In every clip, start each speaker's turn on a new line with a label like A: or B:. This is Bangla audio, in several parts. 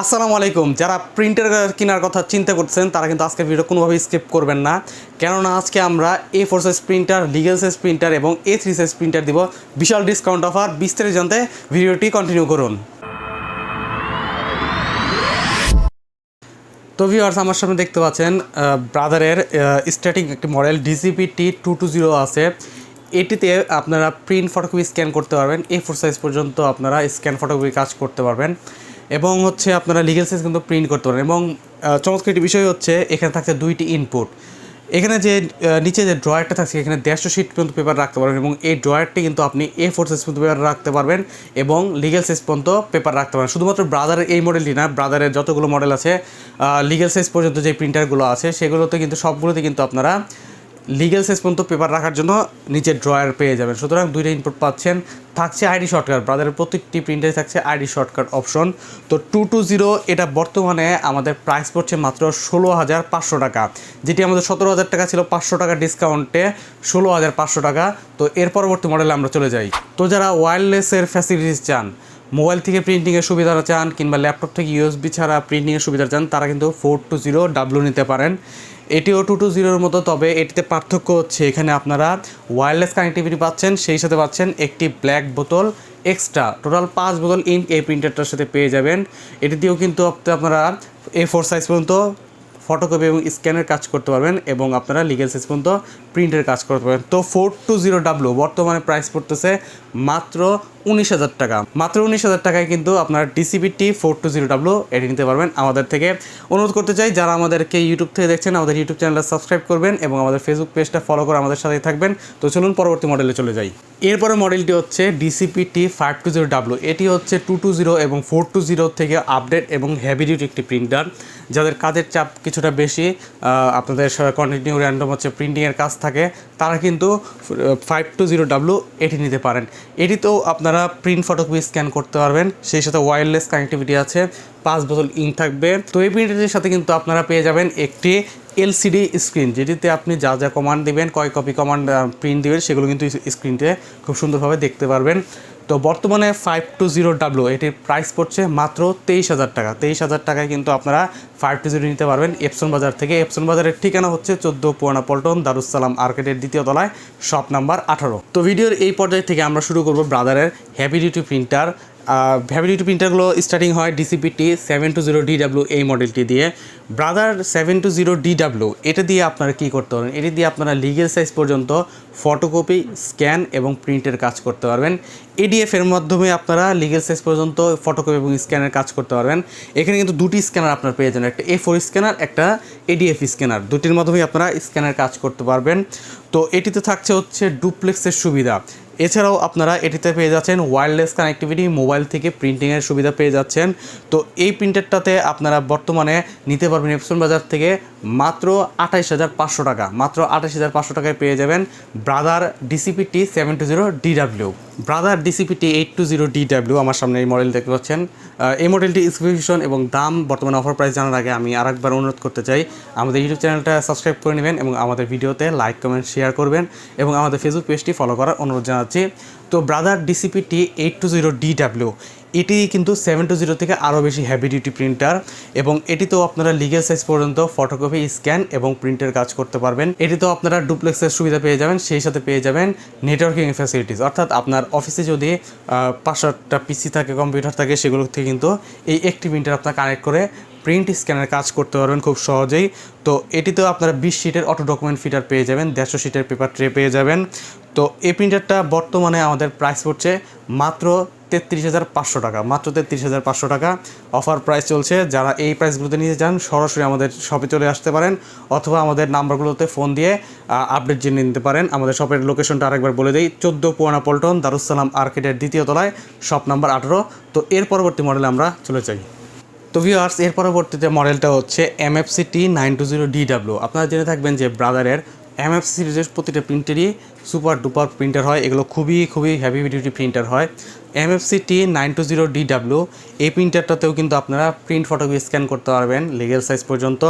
A: আসসালামু আলাইকুম। যারা প্রিন্টার কেনার কথা চিন্তা করছেন তারা কিন্তু আজকের ভিডিও কোনোভাবেই স্কিপ করবেন না। কেননা আজকে আমরা A four size printer legal size printer এবং এ থ্রি সাইজ প্রিন্টার দিব। বিশাল ডিসকাউন্ট অফার বিস্তারিত জানতে ভিডিওটি কন্টিনিউ করুন। তো ভিউয়ার্স আমার সামনে দেখতে পাচ্ছেন ব্রাদারের স্টার্টিং একটি model DCP T two two zero আছে। এটিতে আপনারা প্রিন্ট ফটোকপি স্ক্যান করতে পারবেন। এ ফোর সাইজ পর্যন্ত আপনারা স্ক্যান ফটোকপি কাজ করতে পারবেন। এবং হচ্ছে আপনারা লিগেল সাইজ কিন্তু প্রিন্ট করতে পারেন। এবং চমৎকার একটি বিষয় হচ্ছে, এখানে থাকছে দুইটি ইনপুট এখানে যে নিচে যে ড্রয়ারটা থাকছে, এখানে দেড়শো শিট পর্যন্ত পেপার রাখতে পারবেন এবং এই ড্রয়ারটি কিন্তু আপনি এ ফোর সাইজ পর্যন্ত পেপার রাখতে পারবেন এবং লিগেল সাইজ পর্যন্ত পেপার রাখতে পারবেন। শুধুমাত্র ব্রাদারের এই মডেলটি না ব্রাদারের যতগুলো মডেল আছে লিগেল সাইজ পর্যন্ত যে প্রিন্টারগুলো আছে, সেগুলোতে কিন্তু সবগুলোতে কিন্তু আপনারা লিগেল সাইজ পর্যন্ত পেপার রাখার জন্য নিচে ড্রয়ার পেয়ে যাবেন। সুতরাং দুইটা ইনপুট পাচ্ছেন। থাকছে আইডি শর্টকাট ব্রাদারের প্রত্যেকটি প্রিন্টারে থাকছে আইডি শর্টকাট অপশন তো টু টু জিরো এটা বর্তমানে আমাদের প্রাইস পড়ছে মাত্র ষোলো হাজার পাঁচশো টাকা। যেটি আমাদের সতেরো হাজার টাকা ছিল, পাঁচশো টাকা ডিসকাউন্টে ষোলো হাজার পাঁচশো টাকা। তো এর পরবর্তী মডেলে আমরা চলে যাই। তো যারা ওয়্যারলেসের ফ্যাসিলিটিস চান মোবাইল থেকে প্রিন্টিংয়ের সুবিধা চান, কিংবা ল্যাপটপ থেকে ইউএসবি ছাড়া প্রিন্টিংয়ের সুবিধা চান, তারা কিন্তু ফোর টু জিরো ডাব্লু নিতে পারেন। এটিও টু টু জিরোর মতো, তবে এটিতে পার্থক্য হচ্ছে এখানে আপনারা ওয়্যারলেস কানেক্টিভিটি পাচ্ছেন, সেই সাথে পাচ্ছেন একটি ব্ল্যাক বোতল এক্সট্রা টোটাল পাঁচ বোতল ইঙ্ক এই প্রিন্টারটার সাথে পেয়ে যাবেন। এটি দিয়েও কিন্তু আপ- আপনারা এ ফোর সাইজ পর্যন্ত ফটোকপি এবং স্ক্যানের কাজ করতে পারবেন এবং আপনারা লিগেল সাইজ পর্যন্ত প্রিন্টের কাজ করতে পারবেন। তো ফোর টু জিরো ডাব্লু বর্তমানে প্রাইস পড়তেছে মাত্র উনিশ হাজার টাকা। মাত্র উনিশ হাজার টাকায় কিন্তু আপনারা DCPT four two zero W এটি নিতে পারবেন। আমাদের থেকে অনুরোধ করতে চাই, যারা আমাদেরকে ইউটিউব থেকে দেখছেন, আমাদের ইউটিউব চ্যানেলটা সাবস্ক্রাইব করবেন এবং আমাদের ফেসবুক পেজটা ফলো করে আমাদের সাথেই থাকবেন। তো চলুন পরবর্তী মডেলে চলে যাই। এরপরে মডেলটি হচ্ছে DCPT five two zero W এটি হচ্ছে টু টু জিরো এবং ফোর টু জিরো থেকে আপডেট এবং হেভি ডিউটি একটি প্রিন্টার যাদের কাজের চাপ কিছুটা বেশি আপনাদের কন্টিনিউ র্যান্ডম হচ্ছে প্রিন্টিংয়ের কাজ থাকে, তারা কিন্তু ফাইভ টু জিরো ডাব্লু এটি নিতে পারেন। এটিতেও আপনারা প্রিন্ট ফটোকপি স্ক্যান করতে পারবেন, সেই সাথে ওয়্যারলেস কানেক্টিভিটি আছে, পাঁচ বোতল ইঙ্ক থাকবে। তো এই প্রিন্টারের সাথে কিন্তু আপনারা পেয়ে যাবেন একটি এলসিডি স্ক্রিন যেটিতে আপনি যা যা কমান্ড দিবেন, কয় কপি কমান্ড প্রিন্ট দেবেন, সেগুলো কিন্তু স্ক্রিনতে খুব সুন্দরভাবে দেখতে পারবেন। তো বর্তমানে ফাইভ টু জিরো ডাব্লু এটির প্রাইস পড়ছে মাত্র তেইশ হাজার টাকা। তেইশ হাজার টাকায় কিন্তু আপনারা ফাইভ টু জিরো নিতে পারবেন এপসন বাজার থেকে। এপসন বাজারের ঠিকানা হচ্ছে চোদ্দ পুরানা পল্টন দারুসালাম আর্কেটের দ্বিতীয় তলায় শপ নাম্বার আঠারো। তো ভিডিওর এই পর্যায় থেকে আমরা শুরু করব ব্রাদারের heavy duty printer heavy duty প্রিন্টারগুলো starting হয় DCPT seven two zero DW এই মডেলটি দিয়ে। Brother seven two zero DW এটা দিয়ে আপনারা কী করতে পারবেন এটি দিয়ে আপনারা লিগেল সাইজ পর্যন্ত ফটোকপি, স্ক্যান এবং প্রিন্টের কাজ করতে পারবেন। এডিএফ এর মাধ্যমে আপনারা লিগেল সাইজ পর্যন্ত ফটোকপি এবং স্ক্যানের কাজ করতে পারবেন। এখানে কিন্তু দুটি স্ক্যানার আপনার পেয়ে যাবেন, একটা এ ফোর স্ক্যানার, একটা এডিএফ স্ক্যানার। দুটির মাধ্যমে আপনারা স্ক্যানের কাজ করতে পারবেন। তো এটিতে থাকছে হচ্ছে ডুপ্লেক্সের সুবিধা। এছাড়াও আপনারা এটিতে পেয়ে যাচ্ছেন ওয়্যারলেস কানেক্টিভিটি মোবাইল থেকে প্রিন্টিংয়ের সুবিধা পেয়ে যাচ্ছেন। তো এই প্রিন্টারটাতে আপনারা বর্তমানে নিতে পারবেন এপসন বাজার থেকে মাত্র আঠাইশ হাজার পাঁচশো টাকা। মাত্র আঠাইশ হাজার পাঁচশো টাকায় পেয়ে যাবেন Brother DCPT seven two zero DW Brother DCPT eight two zero DW আমার সামনে এই মডেল দেখতে পাচ্ছেন। এই মডেলটি স্পেসিফিকেশন এবং দাম বর্তমানে অফার প্রাইস জানার আগে আমি আরেকবার অনুরোধ করতে চাই, আমাদের ইউটিউব চ্যানেলটা সাবস্ক্রাইব করে নেবেন এবং আমাদের ভিডিওতে লাইক কমেন্ট শেয়ার করবেন এবং আমাদের ফেসবুক পেজটি ফলো করার অনুরোধ জানাচ্ছি। তো Brother DCPT eight two zero DW এটি কিন্তু সেভেন টু জিরো থেকে আরও বেশি হেভি ডিউটি প্রিন্টার এবং এটিতেও আপনারা লিগেল সাইজ পর্যন্ত ফটোকপি স্ক্যান এবং প্রিন্টের কাজ করতে পারবেন। এটিতেও আপনারা ডুপ্লেক্সের সুবিধা পেয়ে যাবেন, সেই সাথে পেয়ে যাবেন নেটওয়ার্কিং ফ্যাসিলিটিস অর্থাৎ আপনার অফিসে যদি পাঁচশোটা পিসি থাকে কম্পিউটার থাকে, সেগুলো থেকে কিন্তু এই একটি প্রিন্টার আপনার কানেক্ট করে প্রিন্ট স্ক্যানের কাজ করতে পারবেন খুব সহজেই। তো এটিতেও আপনারা বিশ শিটের অটো ডকুমেন্ট ফিটার পেয়ে যাবেন, দেড়শো শিটের পেপার ট্রে পেয়ে যাবেন। তো এই প্রিন্টারটা বর্তমানে আমাদের প্রাইস পড়ছে মাত্র তেত্রিশ হাজার পাঁচশো টাকা, মাত্র তেত্রিশ হাজার পাঁচশো টাকা। অফার প্রাইস চলছে, যারা এই প্রাইসগুলোতে নিতে চান, সরাসরি আমাদের শপে চলে আসতে পারেন অথবা আমাদের নাম্বারগুলোতে ফোন দিয়ে আপডেট জেনে নিতে পারেন। আমাদের শপের লোকেশনটা আরেকবার বলে দিই, চোদ্দ পুয়ানা পল্টন দারুসালাম আর্কেটের দ্বিতীয় তলায় শপ নাম্বার আঠারো। তো এর পরবর্তী মডেলে আমরা চলে যাই। তো ভিউয়ার্স এর পরবর্তীতে মডেলটা হচ্ছে MFC T nine two zero DW আপনারা জেনে থাকবেন যে ব্রাদারের এমএফসি সিরিজের প্রতিটা প্রিন্টেরই সুপার ডুপার প্রিন্টার হয়। এগুলো খুবই খুবই হেভি ডিউটি প্রিন্টার হয়। MFC T nine two zero DW এই প্রিন্টারটাতেও কিন্তু আপনারা প্রিন্ট ফটোকপি স্ক্যান করতে পারবেন লিগেল সাইজ পর্যন্ত।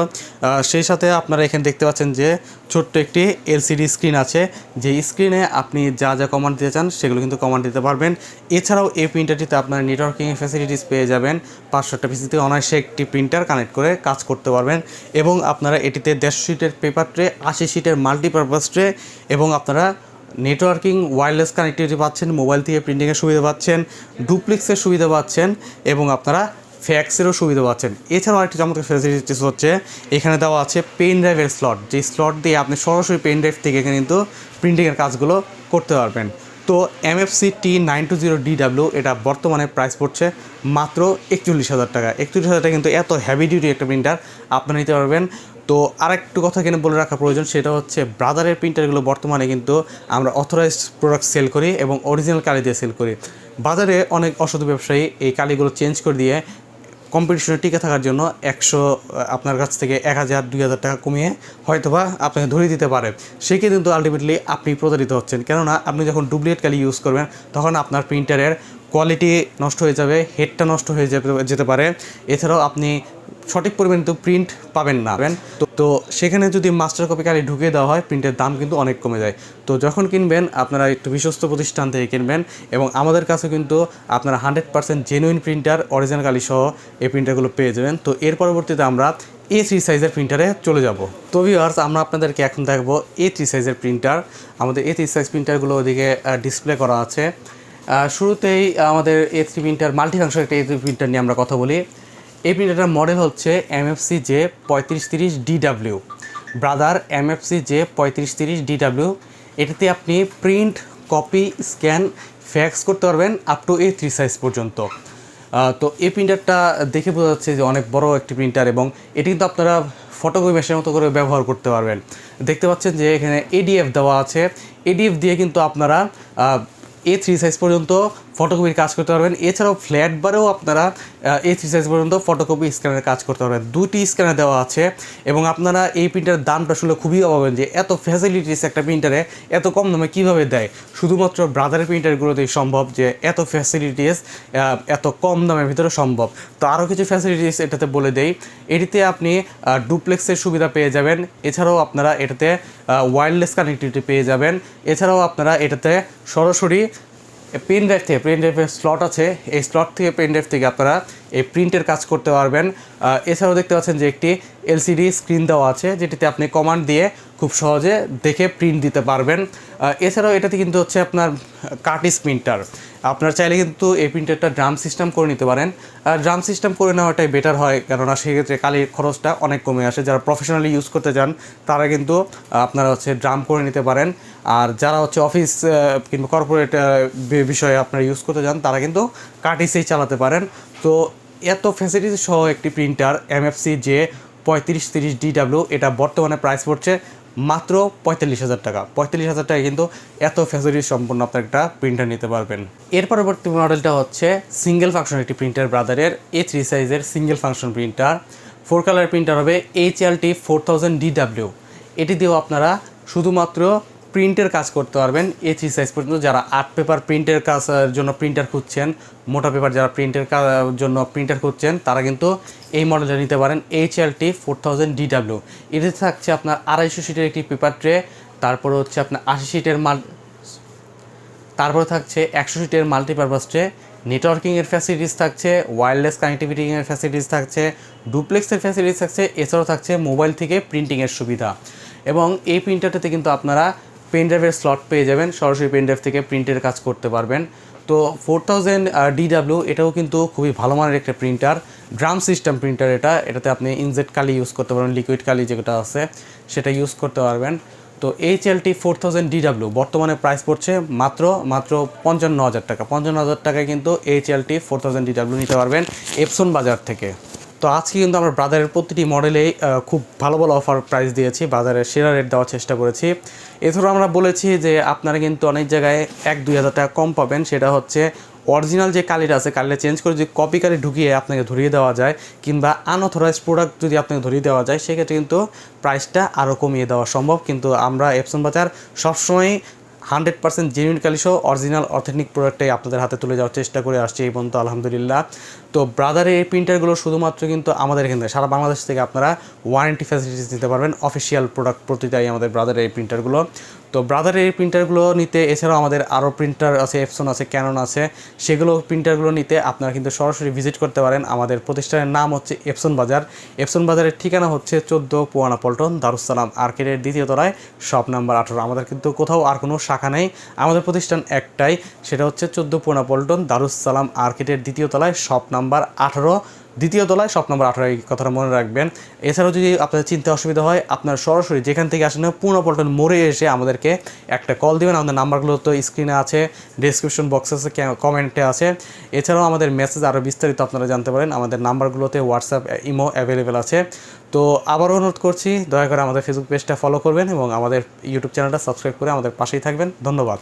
A: সেই সাথে আপনারা এখানে দেখতে পাচ্ছেন যে ছোট্ট একটি এলসিডি স্ক্রিন আছে। যে স্ক্রিনে আপনি যা যা কমান্ড দিতে চান সেগুলো কিন্তু কমান্ড দিতে পারবেন। এছাড়াও এই প্রিন্টারটিতে আপনারা নেটওয়ার্কিং ফ্যাসিলিটিস পেয়ে যাবেন। পাঁচশোটা পিসিতে অনায়াসে একটি প্রিন্টার কানেক্ট করে কাজ করতে পারবেন। এবং আপনারা এটিতে দেড়শো শিটের পেপার ট্রে আশি শিটের মাল্টিপারপাস ট্রে এবং আপনারা নেটওয়ার্কিং ওয়্যারলেস কানেক্টিভিটি পাচ্ছেন মোবাইল থেকে প্রিন্টিংয়ের সুবিধা পাচ্ছেন ডুপ্লিক্সের সুবিধা পাচ্ছেন এবং আপনারা ফ্যাক্সেরও সুবিধা পাচ্ছেন। এছাড়াও আরেকটি চমৎকার ফেসিলিটিস হচ্ছে, এখানে দেওয়া আছে পেন ড্রাইভের স্লট যে স্লট দিয়ে আপনি সরাসরি পেন ড্রাইভ থেকে কিন্তু প্রিন্টিংয়ের কাজগুলো করতে পারবেন। তো MFC T nine two zero DW এটা বর্তমানে প্রাইস পড়ছে মাত্র একচল্লিশ হাজার টাকা। একচল্লিশ হাজার টাকা কিন্তু এত হেভি ডিউটি একটা প্রিন্টার আপনারা নিতে পারবেন। তো আরেকটু কথা এখানে বলে রাখা প্রয়োজন, সেটা হচ্ছে ব্রাদারের প্রিন্টারগুলো বর্তমানে কিন্তু আমরা অথরাইজড প্রোডাক্ট সেল করি এবং অরিজিনাল কালি দিয়ে সেল করি। বাজারে অনেক অসাধু ব্যবসায়ী, এই কালিগুলো চেঞ্জ করে দিয়ে কম্পিটিশনে টিকে থাকার জন্য একশো আপনার কাছ থেকে এক হাজার, দুই হাজার টাকা কমিয়ে হয়তোবা আপনাকে ধরিয়ে দিতে পারে। সেক্ষেত্রে কিন্তু আলটিমেটলি আপনি প্রতারিত হচ্ছেন। কেননা আপনি যখন ডুপ্লিকেট কালি ইউজ করবেন, তখন আপনার প্রিন্টারের কোয়ালিটি নষ্ট হয়ে যাবে হেডটা নষ্ট হয়ে যেতে পারে। এছাড়াও আপনি সঠিক পরিমাণে তো প্রিন্ট পাবেন না। তো তো সেখানে যদি মাস্টার কপি কালি ঢুকিয়ে দেওয়া হয় প্রিন্টের দাম কিন্তু অনেক কমে যায়। তো যখন কিনবেন, আপনারা একটু বিশ্বস্ত প্রতিষ্ঠান থেকে কিনবেন এবং আমাদের কাছে কিন্তু আপনারা hundred percent genuine printer original কালি সহ এই প্রিন্টারগুলো পেয়ে যাবেন। তো এর পরবর্তীতে আমরা এ থ্রি সাইজের প্রিন্টারে চলে যাব। তো ভিওয়ার্স আমরা আপনাদেরকে এখন দেখব এ থ্রি সাইজের প্রিন্টার আমাদের এ থ্রি সাইজ প্রিন্টারগুলো ওদিকে ডিসপ্লে করা আছে। শুরুতেই আমাদের এ থ্রি প্রিন্টার মাল্টিফাংশন একটা এ থ্রি প্রিন্টার নিয়ে আমরা কথা বলি। এই প্রিন্টারটার মডেল হচ্ছে এমএফসি জে পঁয়ত্রিশ তিরিশ ডিডাব্লিউ ব্রাদার এমএফসি জে পঁয়ত্রিশ তিরিশ ডিডাব্লিউ এটাতে আপনি প্রিন্ট কপি স্ক্যান ফ্যাক্স করতে পারবেন up to A three size পর্যন্ত। তো এই প্রিন্টারটা দেখে বোঝা যাচ্ছে যে অনেক বড় একটি প্রিন্টার এবং এটি কিন্তু আপনারা ফটোকপি মেশিনের মতো করে ব্যবহার করতে পারবেন। দেখতে পাচ্ছেন যে এখানে এডিএফ দেওয়া আছে। এডিএফ দিয়ে কিন্তু আপনারা এ থ্রি সাইজ পর্যন্ত ফটোকপির কাজ করতে পারবেন। এছাড়াও ফ্ল্যাট বারেও আপনারা এ থ্রি সাইজ পর্যন্ত ফটোকপি স্ক্যানের কাজ করতে পারবেন। দুটি স্ক্যানার দেওয়া আছে এবং আপনারা এই প্রিন্টারের দামটা শুনলে খুবই অভাবেন যে এত ফ্যাসিলিটিস একটা প্রিন্টারে এত কম দামে কীভাবে দেয়? শুধুমাত্র ব্রাদারের প্রিন্টারগুলোতেই সম্ভব যে এত ফ্যাসিলিটিস এত কম দামের ভিতরে সম্ভব। তো আরও কিছু ফ্যাসিলিটিস এটাতে বলে দেই। এটিতে আপনি ডুপ্লেক্সের সুবিধা পেয়ে যাবেন। এছাড়াও আপনারা এটাতে ওয়্যারলেস কানেক্টিভিটি পেয়ে যাবেন। এছাড়াও আপনারা এটাতে সরাসরি পেন ড্রাইভ থেকে পেন ড্রাইভের স্লট আছে। এই স্লট থেকে পেন ড্রাইভ থেকে আপনারা এই প্রিন্টের কাজ করতে পারবেন। এছাড়াও দেখতে পাচ্ছেন যে একটি এলসিডি স্ক্রিন দেওয়া আছে, যেটিতে আপনি কমান্ড দিয়ে খুব সহজে দেখে প্রিন্ট দিতে পারবেন। এছাড়াও এটাতে কিন্তু হচ্ছে আপনার কাটিস প্রিন্টার আপনার চাইলে কিন্তু এই প্রিন্টারটা ড্রাম সিস্টেম করে নিতে পারেন। আর ড্রাম সিস্টেম করে নেওয়াটাই বেটার হয়, কেননা সেক্ষেত্রে কালির খরচটা অনেক কমে আসে। যারা প্রফেশনালি ইউজ করতে চান, তারা কিন্তু আপনারা হচ্ছে ড্রাম করে নিতে পারেন। আর যারা হচ্ছে অফিস কিংবা কর্পোরেট বিষয়ে আপনারা ইউজ করতে চান, তারা কিন্তু কার্টিসেই চালাতে পারেন। তো এত ফ্যাসিলিটি সহ একটি প্রিন্টার এমএফসি যে পঁয়ত্রিশ তিরিশ ডিডাব্লিউ এটা বর্তমানে প্রাইস পড়ছে মাত্র পঁয়তাল্লিশ হাজার টাকা। পঁয়তাল্লিশ হাজার টাকা কিন্তু এত ফ্যাসিলিটি সম্পূর্ণ আপনার একটা প্রিন্টার নিতে পারবেন। এর পরবর্তী মডেলটা হচ্ছে সিঙ্গেল ফাংশন একটি প্রিন্টার ব্রাদারের এ থ্রি সাইজের single function printer four colour printer হবে H L T four thousand DW এটি দিয়েও আপনারা শুধুমাত্র প্রিন্টের কাজ করতে পারবেন এ থ্রি সাইজ পর্যন্ত। যারা আর্ট পেপার প্রিন্টের কাজের জন্য প্রিন্টার খুঁজছেন, মোটা পেপার যারা প্রিন্টের জন্য প্রিন্টার খুঁজছেন, তারা কিন্তু এই মডেলটা নিতে পারেন H L T four thousand DW এটিতে থাকছে আপনার আড়াইশো সিটের একটি পেপার ট্রে তারপরে হচ্ছে আপনার আশি সিটের মাল তারপরে থাকছে একশো সিটের মাল্টিপারপাস ট্রে নেটওয়ার্কিংয়ের ফ্যাসিলিটিস থাকছে ওয়্যারলেস কানেক্টিভিটিংয়ের ফ্যাসিলিটিস থাকছে ডুপ্লেক্সের ফ্যাসিলিটিস থাকছে, এছাড়াও থাকছে মোবাইল থেকে প্রিন্টিংয়ের সুবিধা। এবং এই প্রিন্টারটাতে কিন্তু আপনারা পেন ড্রাইভের স্লট পেয়ে যাবেন, সরাসরি পেন ড্রাইভ থেকে প্রিন্টের কাজ করতে পারবেন। তো ফোর থাউজেন্ড ডিডাব্লিউ এটাও কিন্তু খুবই ভালো মানের একটা প্রিন্টার ড্রাম সিস্টেম প্রিন্টার এটা, এটাতে আপনি ইনজেট কালি ইউজ করতে পারবেন লিকুইড কালি যেটা আছে, সেটা ইউজ করতে পারবেন। তো H L T four thousand DW বর্তমানে প্রাইস পড়ছে মাত্র মাত্র পঞ্চান্ন হাজার টাকা। পঞ্চান্ন হাজার টাকায় কিন্তু H L T four thousand DW নিতে পারবেন এপসন বাজার থেকে। তো আজকে কিন্তু আমরা ব্রাদারের প্রতিটি মডেলেই আহ, খুব ভালো ভালো অফার প্রাইস দিয়েছি বাজারের সেরা রেট দেওয়ার চেষ্টা করেছি। এছাড়াও আমরা বলেছি যে আপনারা কিন্তু অনেক জায়গায় এক দুই হাজার টাকা কম পাবেন সেটা হচ্ছে অরিজিনাল যে কালিটা আছে কালিটা চেঞ্জ করে যদি কপি কালি ঢুকিয়ে আপনাকে ধরিয়ে দেওয়া যায় কিংবা আনঅথরাইজ প্রোডাক্ট যদি আপনাকে ধরিয়ে দেওয়া যায় সেক্ষেত্রে কিন্তু প্রাইসটা আরও কমিয়ে দেওয়া সম্ভব। কিন্তু আমরা এপসন বাজার সবসময় হান্ড্রেড পার্সেন্ট জেনুইন কালিশো অরিজিনাল অথেন্টিক প্রোডাক্টটাই আপনাদের হাতে তুলে যাওয়ার চেষ্টা করে আসছে এই পর্যন্ত, আলহামদুলিল্লাহ। তো ব্রাদারের এই প্রিন্টারগুলো শুধুমাত্র কিন্তু আমাদের এখান থেকে, সারা বাংলাদেশ থেকে আপনারা ওয়ারেন্টি ফ্যাসিলিটিস নিতে পারবেন অফিসিয়াল প্রোডাক্ট প্রতিটাই আমাদের ব্রাদারের এই প্রিন্টারগুলো। তো ব্রাদারের এই প্রিন্টারগুলো নিতে, এছাড়াও আমাদের আরও প্রিন্টার আছে এফসন আছে ক্যানন আছে, সেগুলো প্রিন্টারগুলো নিতে আপনারা কিন্তু সরাসরি ভিজিট করতে পারেন। আমাদের প্রতিষ্ঠানের নাম হচ্ছে এফসন বাজার। এফসন বাজারের ঠিকানা হচ্ছে চোদ্দ পুয়ানা পল্টন দারুসালাম আর্কেডের দ্বিতীয় তলায়, শপ নাম্বার আঠারো। আমাদের কিন্তু কোথাও আর কোনো শাখা নেই। আমাদের প্রতিষ্ঠান একটাই, সেটা হচ্ছে চোদ্দ পুয়ানা পল্টন দারুসালাম আর্কেডের দ্বিতীয় তলায়, শপ নাম্বার আঠারো। দ্বিতীয় তলায়, শপ নম্বর আঠারো এই কথাটা মনে রাখবেন। এছাড়াও যদি আপনাদের চিন্তা অসুবিধা হয়, আপনার সরাসরি যেখান থেকে আসেন পূর্ণ পল্টন মোড়ে এসে আমাদেরকে একটা কল দিবেন। আমাদের নাম্বারগুলো তো স্ক্রিনে আছে ডিসক্রিপশন বক্সে আছে কমেন্টে আছে। এছাড়াও আমাদের মেসেজ আরও বিস্তারিত আপনারা জানতে পারেন। আমাদের নাম্বারগুলোতে হোয়াটসঅ্যাপ ইমো অ্যাভেলেবেল আছে। তো আবারও অনুরোধ করছি, দয়া করে আমাদের ফেসবুক পেজটা ফলো করবেন এবং আমাদের ইউটিউব চ্যানেলটা সাবস্ক্রাইব করে আমাদের পাশেই থাকবেন। ধন্যবাদ।